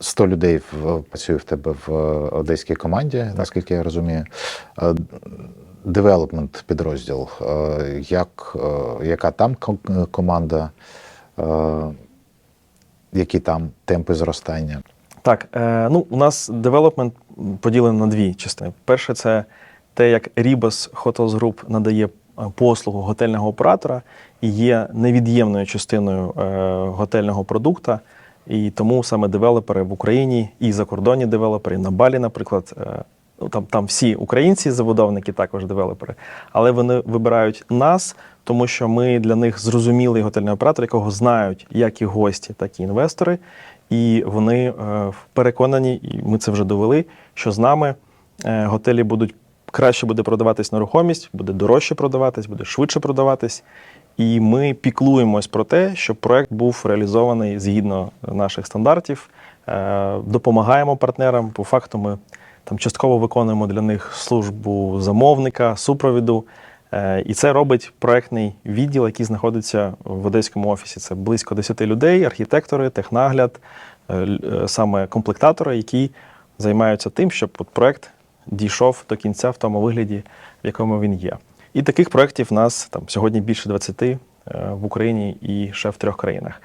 100 людей в, працює в тебе в е, одеській команді, наскільки я розумію. Е, Девелопмент підрозділ. Е, Як, яка там команда? Які там темпи зростання? Так, ну, у нас девелопмент поділений на дві частини. Перше, це те, як Ribas Hotels Group надає послугу готельного оператора і є невід'ємною частиною готельного продукту. І тому саме девелопери в Україні і закордонні девелопери на Балі, наприклад, е, ну там, там всі українці, забудовники, також девелопери, але вони вибирають нас, тому що ми для них зрозумілий готельний оператор, якого знають як і гості, так і інвестори. І вони е, переконані, і ми це вже довели, що з нами е, готелі будуть краще буде продаватись нерухомість, буде дорожче продаватись, буде швидше продаватись. І ми піклуємось про те, щоб проект був реалізований згідно наших стандартів. Е, Допомагаємо партнерам. По факту, ми там частково виконуємо для них службу замовника, супровіду. Е, І це робить проектний відділ, який знаходиться в одеському офісі. Це близько 10 людей, архітектори, технагляд, е, саме комплектатори, які займаються тим, щоб проект дійшов до кінця в тому вигляді, в якому він є. І таких проєктів у нас там сьогодні більше 20 е, в Україні і ще в трьох країнах.